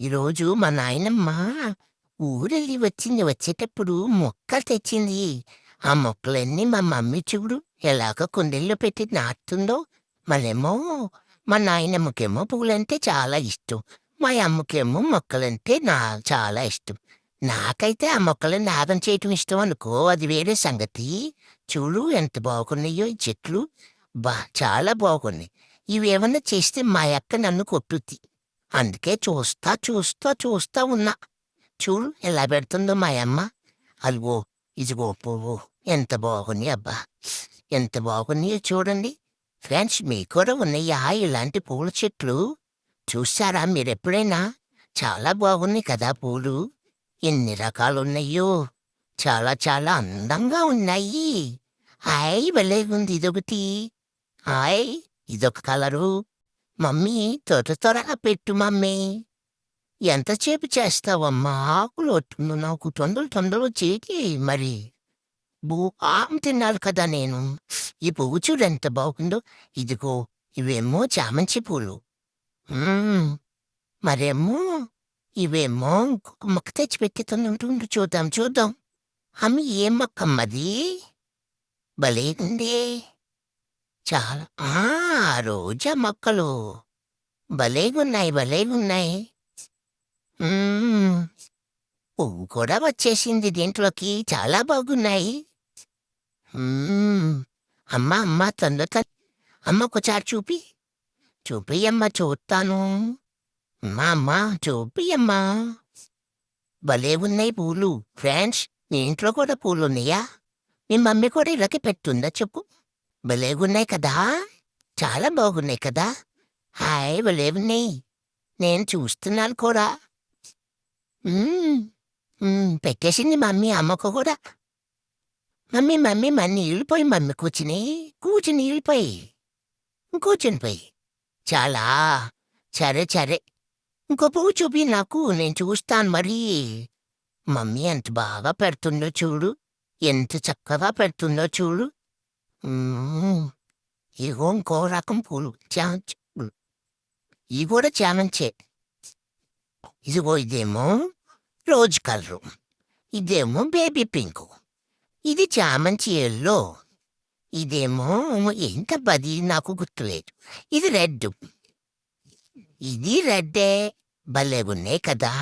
ఈరోజు మా నాయనమ్మ ఊరెళ్ళి వచ్చింది వచ్చేటప్పుడు మొక్కలు తెచ్చింది. ఆ మొక్కలన్నీ మా మమ్మీ చూడు ఎలాగ కుండీల్లో పెట్టి నాటుతుందో. మళ్ళేమో మా నాయనమ్మకేమో పూలంటే చాలా ఇష్టం. మా అమ్మకేమో మొక్కలంటే నా చాలా ఇష్టం. నాకైతే ఆ మొక్కలను నాదం చేయటం ఇష్టం అనుకో అది వేరే సంగతి. చూడు ఎంత బాగున్నాయో ఈ చెట్లు. బా చాలా బాగున్నాయి. ఇవేమన్నా చేస్తే మా అక్క నన్ను కొట్టుద్ది. అందుకే చూస్తా చూస్తా చూస్తా ఉన్నా. చూడు ఎలా పెడుతుందో మా అమ్మ. అదిగో ఇదిగో పువ్వు. ఎంత బాగుంది అబ్బా. ఎంత బాగున్నాయో చూడండి. ఫ్రెండ్స్ మీకు కూడా ఉన్నాయా ఇలాంటి పూల చెట్లు? చూసారా మీరెప్పుడైనా? చాలా బాగున్నాయి కదా పూలు. ఎన్ని రకాలు ఉన్నాయో చాలా చాలా అందంగా ఉన్నాయి. హాయ్ భలే ఉంది ఇదొకటి. హాయ్ ఇదొక కలరు. మమ్మీ త్వర త్వరగా పెట్టు మమ్మీ. ఎంతసేపు చేస్తావమ్మా ఆకులు వస్తుంది నాకు తొందర తొందరగా చేతి మరి. బూ ఆమె తిన్నాను కదా నేను. ఈ పువ్వు చూడు ఎంత బాగుందో. ఇదిగో ఇవేమో చామంతి పూలు. మరేమో ఇవేమో ఇంకొక మొక్క తెచ్చి పెట్టుతుంటుంది చూద్దాం చూద్దాం. అమ్మ ఏం మొక్కమ్మది భలేగుందే. చాలా. ఆ రోజా మొక్కలు. భలేగున్నాయి భలేగున్నాయి పువ్వు కూడా వచ్చేసింది దీంట్లోకి. చాలా బాగున్నాయి. మ్మ్. అమ్మ అమ్మ తొందర అమ్మ ఒకసారి చూపి. చూపియమ్మ చూస్తాను. అమ్మా అమ్మ చూపియమ్మా భలే ఉన్నాయి పూలు. ఫ్రెండ్స్ మీ ఇంట్లో కూడా పూలు ఉన్నాయా మీ మమ్మీ కూడా ఇలాగే పెట్టుందా చెప్పు. భలేగున్నాయి కదా? చాలా బాగున్నాయి కదా? హాయ్ భలే ఉన్నాయి నేను చూస్తున్నాను కూడా. పెట్టేసింది మమ్మీ అమ్మకు కూడా. మమ్మీ మమ్మీ మన నీళ్ళు పోయి మమ్మీ కూర్చుని కూర్చుని నీళ్ళు పోయి కూర్చుని పోయి. చాలా సరే సరే. ఇంకో పువ్వు చూపి నాకు నేను చూస్తాను మరి. మమ్మీ ఎంత బాగా పెడుతుందో చూడు. ఎంత చక్కగా పెడుతుందో చూడు. ఇగో ఇంకో రకం పూలు చామంతి పూలు ఇవి కూడా చామంచే ఇదిగో ఇదేమో రోజ్ కలరు ఇదేమో బేబీ పింక్ ఇది చామంతి ఎల్లో ఇదేమో ఏంటబ్బా అది నాకు గుర్తులేదు ఇది రెడ్ ఇది రెడ్డే భలేగున్నాయి కదా